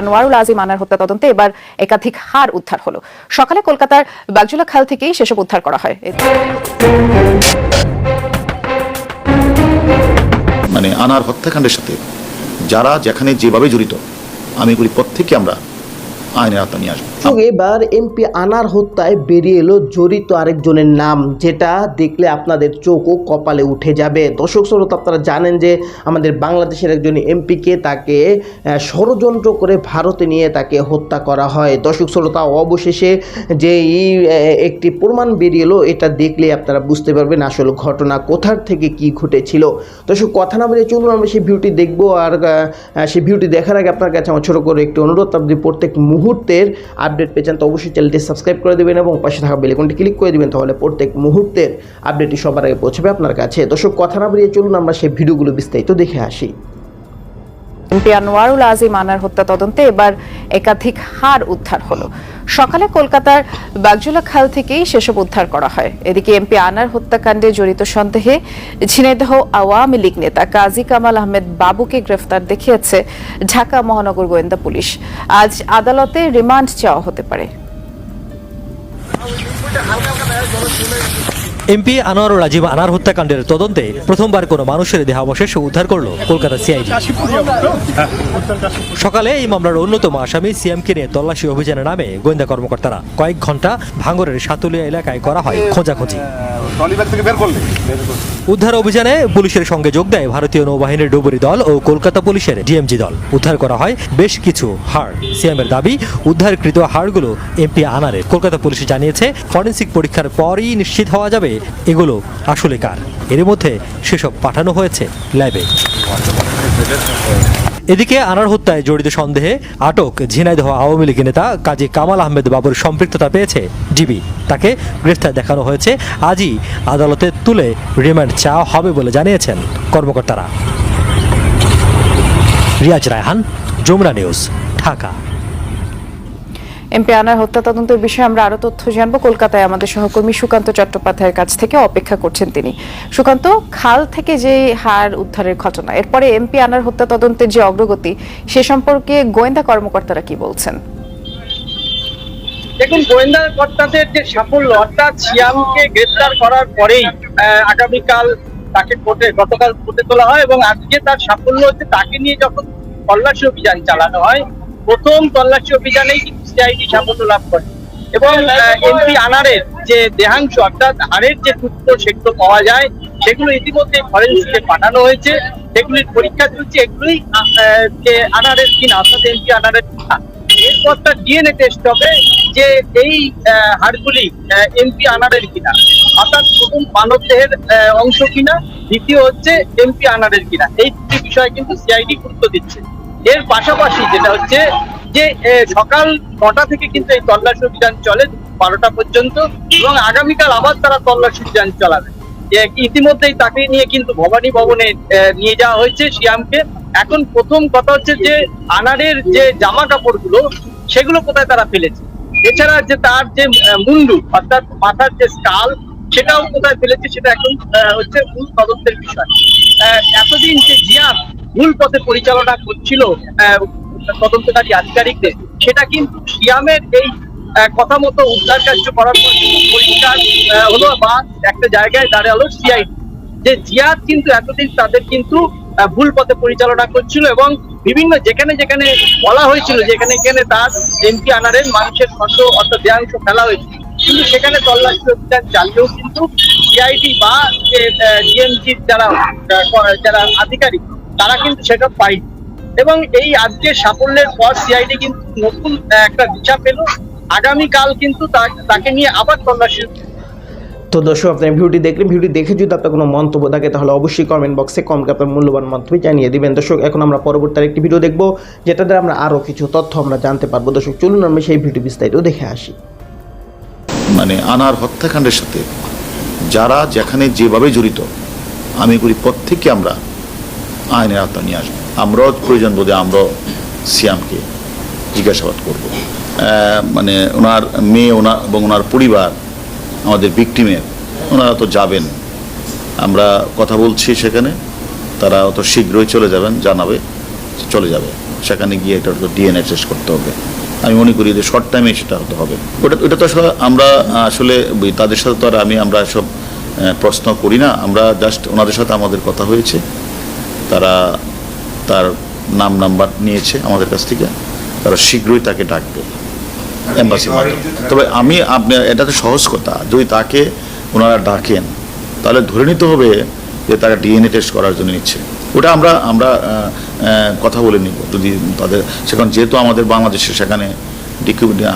আনোয়ারুল আজিম আনার হত্যা তদন্তে এবার একাধিক হার উদ্ধার হলো। সকালে কলকাতার বাগজুলা খাল থেকেই সেসব উদ্ধার করা হয়। মানে আনার হত্যাকাণ্ডের সাথে যারা যেখানে যেভাবে জড়িত, আমি এগুলি প্রত্যেকে আমরা আইনের আওতা নিয়ে আসব। এবার এমপি আনার হত্যায় বেরিয়ে এলো জড়িত আরেকজনের নাম, যেটা দেখলে আপনাদের চোখ ও কপালে উঠে যাবে। দর্শক শ্রোতা, আপনারা জানেন যে আমাদের বাংলাদেশের একজন এমপিকে তাকে ষড়যন্ত্র করে ভারতে নিয়ে তাকে হত্যা করা হয়। দর্শক শ্রোতা, অবশেষে যে এই একটি প্রমাণ বেরিয়ে এলো, এটা দেখলে আপনারা বুঝতে পারবেন আসলে ঘটনা কোথার থেকে কি ঘটেছিল। দর্শক, কথা না বলে চলুন, আমরা সেই ভিউটি দেখব। আর সেই ভিউটি দেখার আগে আপনার কাছে আমার ছোটো করে একটি অনুরোধ, আপনি প্রত্যেক মুহূর্তের আপডেট পেয়েছেন তো অবশ্যই চ্যানেলটি সাবস্ক্রাইব করে দেবেন এবং পাশে থাকা বেলিকনটি ক্লিক করে দেবেন, তাহলে প্রত্যেক মুহূর্তের আপডেটটি সবার আগে পৌঁছবে আপনার কাছে। দর্শক, কথা না বেরিয়ে চলুন, আমরা সেই ভিডিওগুলো বিস্তারিত দেখে আসি। এমপি আনোয়ারুল আজিম আনার হত্যা তদন্তে এবার একাধিক হার উদ্ধার হলো। সকালে কলকাতার বাগজুলা খাল থেকেই সেসব উদ্ধার করা হয়। এদিকে এমপি আনার হত্যাকাণ্ডে জড়িত সন্দেহে ঝিনাইদহ আওয়ামী লীগ নেতা কাজী কামাল আহমেদ বাবুকে গ্রেফতার দেখিয়েছে ঢাকা মহানগর গোয়েন্দা পুলিশ। আজ আদালতে রিমান্ড চাওয়া হতে পারে। এমপি আনোয়ারুল রাজীব আনার হত্যাকাণ্ডের তদন্তে প্রথমবার কোনো মানুষের দেহাবশেষ উদ্ধার করল কলকাতা সিআইডি। সকালে এই মামলার অন্যতম আসামি সিএমকে নিয়ে তল্লাশি অভিযানে নামে গোয়েন্দা কর্মকর্তারা কয়েক ঘণ্টা ভাঙরের সাতুলিয়া এলাকায় করা হয় খোঁজাখুঁজি। উদ্ধার অভিযানে পুলিশের সঙ্গে যোগ দেয় ভারতীয় নৌবাহিনীর ডুবুরি দল ও কলকাতা পুলিশের ডিএমজি দল। উদ্ধার করা হয় বেশ কিছু হাড়। সিএমের দাবি, উদ্ধারকৃত হাড়গুলো এমপি আনারে। কলকাতা পুলিশ জানিয়েছে, ফরেন্সিক পরীক্ষার পরই নিশ্চিত হওয়া যাবে এগুলো আসলে কার। এর মধ্যে সেসব পাঠানো হয়েছে ল্যাবে এদিকে আনার হত্যায় জড়িত সন্দেহে আটক ঝিনাইদহ আওয়ামী লীগের নেতা কাজী কামাল আহমেদ বাবুর সম্পৃক্ততা পেয়েছে। ডিবি তাকে গ্রেফতার দেখানো হয়েছে। আজই আদালতে তুলে রিমান্ড চাওয়া হবে বলে জানিয়েছেন কর্মকর্তারা। রিয়াজ রায়হান, যমুনা নিউজ, ঢাকা। এমপি আনার হত্যা তদন্তের বিষয়ে আমরা আরও তথ্য জানব। কলকাতায় আমাদের সহকর্মী সুকান্ত চট্টোপাধ্যায়ের কাছ থেকে অপেক্ষা করছেন তিনি। সুকান্ত, খাল থেকে যে হার উদ্ধারের ঘটনা, এরপরে এমপি আনার হত্যা তদন্তের যে অগ্রগতি, সে সম্পর্কে গোয়েন্দা কর্মকর্তারা কি বলছেন? দেখুন, গোয়েন্দা কর্তাদের যে সাফল্য, অর্থাৎ সিয়ামকে গ্রেফতার করার পরেই আগামীকাল তাকে কোর্টে, গতকাল কোর্টে তোলা হয় এবং আজকে তার সাফল্য হচ্ছে তাকে নিয়ে যখন তল্লাশি অভিযান চালানো হয়, প্রথম তল্লাশি অভিযানেই সিআইডি সাফল্য লাভ করে। এবং এমপি আনারের যে দেহাংশ, অর্থাৎ হাড়ের যে টুকরো সেগুলো পাওয়া যায়, সেগুলো ইতিমধ্যে ফরেন্সিকে পাঠানো হয়েছে। সেগুলির পরীক্ষা চলছে। এগুলোই যে আনারের কিনা অর্থাৎ এমপি আনারের কিনা এরপর তার ডিএনএ টেস্ট হবে যে এই হাড়গুলি এমপি আনারের কিনা। অর্থাৎ প্রথম মানব দেহের অংশ কিনা, দ্বিতীয় হচ্ছে এমপি আনারের কিনা। এই দুটি বিষয়ে কিন্তু সিআইডি গুরুত্ব দিচ্ছে। এর পাশাপাশি যেটা হচ্ছে যে সকাল নটা থেকে কিন্তু এই তল্লাশি অভিযান চলে বারোটা পর্যন্ত এবং আগামীকাল আবার তারা তল্লাশি অভিযান চালাবে। ইতিমধ্যেই তাকে নিয়ে কিন্তু ভবানী ভবনে নিয়ে যাওয়া হয়েছে শিয়ামকে এখন প্রথম কথা হচ্ছে যে আনারের যে জামা কাপড়গুলো, সেগুলো কোথায় তারা ফেলেছে? এছাড়া যে তার যে মুন্ডু, অর্থাৎ মাথার যে স্কাল, সেটাও কোথায় ফেলেছে সেটা এখন হচ্ছে মূল তদন্তের বিষয়। এতদিন যে জিয়াদ ভুল পথে পরিচালনা করছিল তদন্তকারী আধিকারিকদের, সেটা কিন্তু সিয়ামের এই কথা মতো উদ্ধার কার্য করার পর পরিষ্কার হলো বা একটা জায়গায় দাঁড়াল সিআইডি যে জিয়াদ কিন্তু এতদিন তাদের কিন্তু ভুল পথে পরিচালনা করছিল এবং বিভিন্ন যেখানে যেখানে বলা হয়েছিল, যেখানে এখানে তার এমপি আনারের মানুষের খন্ড অর্থাৎ দেহাংশ ফেলা হয়েছিল কিন্তু সেখানে তল্লাশি অভিযান চালিয়েও কিন্তু সিআইডি বা যে ডিএমজির যারা যারা আধিকারিক, তারা কিন্তু সেটা পায়নি। এবং এই আজকে সাফল্যের পর সিআইডি কিন্তু নতুন একটা দিশা পেল। আগামীকাল কিন্তু তাকে নিয়ে আবার তল্লাশি তো দর্শক আপনার ভিডিওটি দেখলেন। ভিডিওটি দেখে যদি আপনার কোনো মন্তব্য থাকে তাহলে অবশ্যই কমেন্ট বক্সে কমকে আপনার মূল্যবান মন্তব্য জানিয়ে দিবেন। দর্শক এখন আমরা পরবর্তী আরেকটি ভিডিও দেখব যেটাতে আমরা আরও কিছু তথ্য আমরা জানতে পারব। দর্শক চলুন আমরা সেই ভিডিও বিস্তারিত দেখে আসি। মানে আনার হত্যাকাণ্ডের সাথে যারা যেখানে যেভাবে জড়িত আমি এগুলি প্রত্যেককে আমরা আইনের আওতা নিয়ে আসব। আমরাও প্রয়োজন বোধে আমরাও সিয়ামকে জিজ্ঞাসাবাদ করব। মানে ওনার মেয়ে ওনার এবং ওনার পরিবার আমাদের ভিকটিমের, ওনারা তো যাবেন। আমরা কথা বলছি সেখানে, তারা অত শীঘ্রই চলে যাবেন, জানাবে চলে যাবে। সেখানে গিয়ে এটা ডিএনএ টেস্ট করতে হবে। আমি মনে করি যে শর্ট টাইমে সেটা হতে হবে। ওটা ওটা তো আসলে আমরা আসলে তাদের সাথে তো আর আমি, আমরা সব প্রশ্ন করি না। আমরা জাস্ট ওনাদের সাথে আমাদের কথা হয়েছে। তারা তার নাম নাম্বার নিয়েছে আমাদের কাছ থেকে। তারা শীঘ্রই তাকে ডাকবে। এম্বাসি তবে আমি আপনি, এটা তো সহজ কথা। যদি তাকে ওনারা ডাকেন, তাহলে ধরে নিতে হবে যে তারা ডিএনএ টেস্ট করার জন্য নিচ্ছে। ওটা আমরা আমরা কথা বলে নিব। যদি তাদের, সেখানে যেহেতু আমাদের বাংলাদেশে সেখানে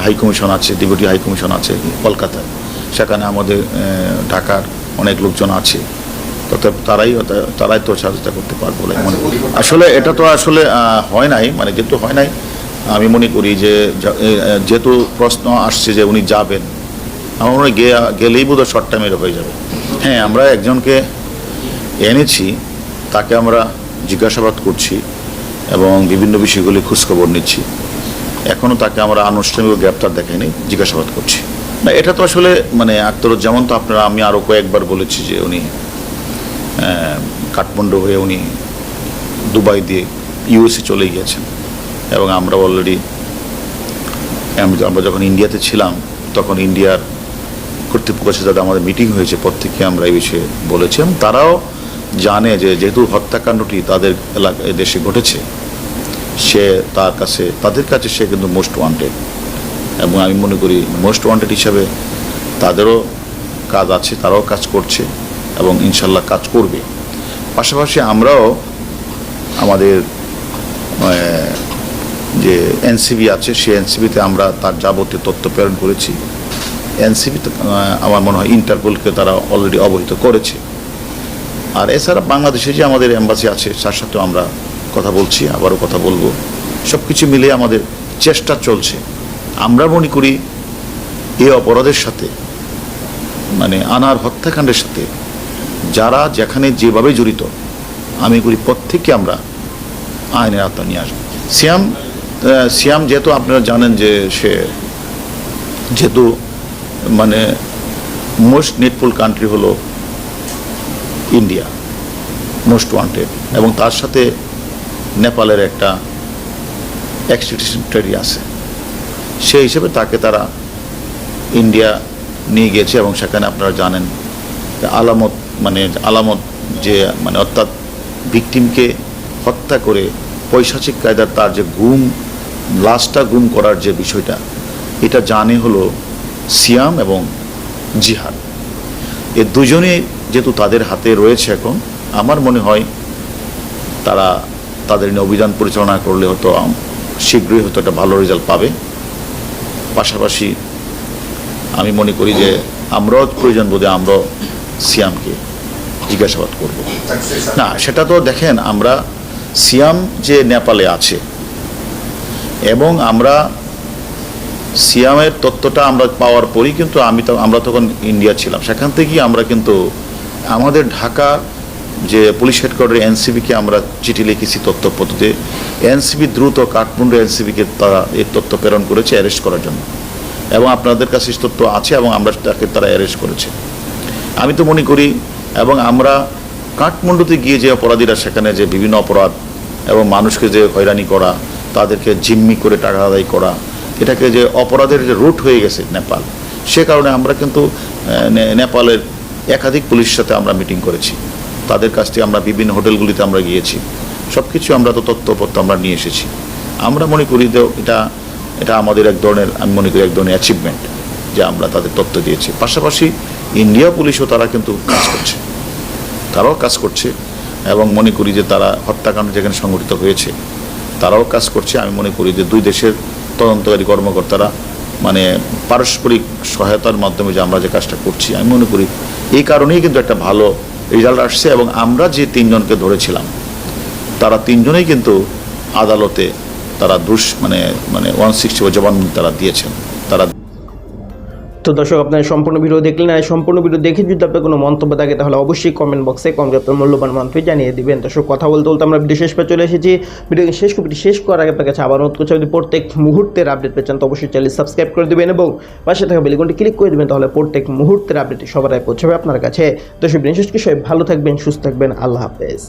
হাই কমিশন আছে, ডেপুটি হাই কমিশন আছে কলকাতায়, সেখানে আমাদের ঢাকার অনেক লোকজন আছে। তবে তারাই তারাই তো সহযোগিতা করতে পারব মনে করি। আসলে এটা তো আসলে হয় নাই মানে যেহেতু হয় নাই, আমি মনে করি যে যেহেতু প্রশ্ন আসছে যে উনি যাবেন, আমার মনে হয় গেলেই বোধ শর্ট টাইমের হয়ে যাবে। হ্যাঁ আমরা একজনকে এনেছি, তাকে আমরা জিজ্ঞাসাবাদ করছি এবং বিভিন্ন বিষয়গুলি খোঁজখবর নিচ্ছি। এখনও তাকে আমরা আনুষ্ঠানিক গ্রেপ্তার দেখাইনি, জিজ্ঞাসাবাদ করছি। না, এটা তো আসলে মানে আক্তরুজ্জামান তো আপনারা, আমি আরও কয়েকবার বলেছি যে উনি কাঠমান্ডু হয়ে উনি দুবাই দিয়ে ইউএসএ চলে গিয়েছেন এবং আমরা অলরেডি আমরা যখন ইন্ডিয়াতে ছিলাম, তখন ইন্ডিয়ার কর্তৃপক্ষের সাথে আমাদের মিটিং হয়েছে পর থেকে আমরা এই বিষয়ে বলেছি। এবং তারাও জানে যে যেহেতু হত্যাকাণ্ডটি তাদের এলাকা দেশে ঘটেছে, সে তার কাছে, তাদের কাছে সে কিন্তু মোস্ট ওয়ান্টেড এবং আমি মনে করি মোস্ট ওয়ান্টেড হিসাবে তাদেরও কাজ আছে, তারাও কাজ করছে। এবং ইনশাল্লাহ কাজ করবে। পাশাপাশি আমরাও আমাদের যে এনসিবি আছে, সেই এনসিবিতে আমরা তার যাবতীয় তথ্য প্রেরণ করেছি। এনসিবি আমার মনে হয় ইন্টারপোলকে তারা অলরেডি অবহিত করেছে। আর এছাড়া বাংলাদেশে যে আমাদের এম্বাসি আছে, তার সাথেও আমরা কথা বলছি, আবারও কথা বলব। সব কিছু মিলিয়ে আমাদের চেষ্টা চলছে। আমরা মনে করি এই অপরাধের সাথে মানে আনার হত্যাকাণ্ডের সাথে যারা যেখানে যেভাবে জড়িত আমি করি প্রত্যেককে আমরা আইনের আওতা নিয়ে আসব। আহ, সিয়াম যেহেতু আপনারা জানেন যে সে যেহেতু মানে মোস্ট নেটফুল কান্ট্রি হলো ইন্ডিয়া মোস্ট ওয়ান্টেড এবং তার সাথে নেপালের একটা এক্সট্রিটিউশন ট্রেডি আছে। সেই হিসেবে তাকে তারা ইন্ডিয়া নিয়ে গেছে এবং সেখানে আপনারা জানেন আলামত মানে আলামত যে মানে অর্থাৎ ভিকটিমকে হত্যা করে পৈশাচিক কায়দার তার যে গুম, লাশটা গুম করার যে বিষয়টা, এটা জানে হলো সিয়াম এবং জিহাদ। এ দুজনেই যেহেতু তাদের হাতে রয়েছে এখন, আমার মনে হয় তারা তাদের নিয়ে অভিযান পরিচালনা করলে হয়তো শীঘ্রই হয়তো একটা ভালো রেজাল্ট পাবে। পাশাপাশি আমি মনে করি যে আমরাও প্রয়োজন বোধে আমরাও সিয়ামকে জিজ্ঞাসাবাদ করব। না সেটা তো দেখেন আমরা সিয়াম যে নেপালে আছে এবং আমরা সিয়ামের তত্ত্বটা আমরা পাওয়ার পরই কিন্তু আমি তো আমরা তখন ইন্ডিয়া ছিলাম। সেখান থেকেই আমরা কিন্তু আমাদের ঢাকা যে পুলিশ হেডকোয়ার্টার এনসিবিকে আমরা চিঠি লিখেছি তথ্য পদ্ধতিতে এনসিবি দ্রুত কাঠমান্ডু এনসিবিকে তারা এই তথ্য প্রেরণ করেছে অ্যারেস্ট করার জন্য। এবং আপনাদের কাছে তথ্য আছে এবং আমরা তাকে তারা অ্যারেস্ট করেছে। আমি তো মনে করি এবং আমরা কাঠমান্ডুতে গিয়ে যে অপরাধীরা সেখানে যে বিভিন্ন অপরাধ এবং মানুষকে যে হয়রানি করা, তাদেরকে জিম্মি করে টাকা আদায় করা, এটাকে যে অপরাধের যে রুট হয়ে গেছে নেপাল, সে কারণে আমরা কিন্তু নেপালের একাধিক পুলিশের সাথে আমরা মিটিং করেছি। তাদের কাছ থেকে আমরা বিভিন্ন হোটেলগুলিতে আমরা গিয়েছি। সব কিছু আমরা তো তথ্যপত্র আমরা নিয়ে এসেছি। আমরা মনে করি যে এটা এটা আমাদের এক ধরনের, আমি মনে করি এক ধরনের অ্যাচিভমেন্ট যে আমরা তাদের তথ্য দিয়েছি। পাশাপাশি ইন্ডিয়া পুলিশও তারা কিন্তু কাজ করছে। তারাও কাজ করছে এবং মনে করি যে তারা হত্যাকাণ্ড যেখানে সংঘটিত হয়েছে, তারাও কাজ করছে। আমি মনে করি যে দুই দেশের তদন্তকারী কর্মকর্তারা মানে পারস্পরিক সহায়তার মাধ্যমে যে আমরা যে কাজটা করছি, আমি মনে করি এই কারণেই কিন্তু একটা ভালো রেজাল্ট আসছে এবং আমরা যে তিনজনকে ধরেছিলাম, তারা তিনজনেই কিন্তু আদালতে তারা দুষ মানে মানে ওয়ান সিক্সটি জবানবন্দি তারা দিয়েছেন। তো দর্শক, আপনারা সম্পূর্ণ ভিডিও দেখলেন আর সম্পূর্ণ ভিডিও দেখে যদি আপনার কোনো মন্তব্য থাকে, তাহলে অবশ্যই কমেন্ট বক্সে কমেন্ট আপনার মূল্যবান মন্তব্য জানিয়ে দিবেন। দর্শক, কথা বলতে বলতে আমরা ভিডিও শেষ পে চলে এসেছি। ভিডিও শেষ কপি শেষ করার আগে আপনার কাছে আবার অনুরোধ করছি যদি প্রত্যেক মুহূর্তের আপডেট পেয়েছেন তো অবশ্যই চ্যানেল সাবস্ক্রাইব করে দেবেন এবং পাশে থাকা বেলিকনটি ক্লিক করে দেবেন, তাহলে প্রত্যেক মুহূর্তের আপডেট সবার আগে পৌঁছাবে আপনার কাছে। দর্শক বিশেষ কিছু ভালো থাকবেন, সুস্থ থাকবেন, আল্লাহ হাফেজ।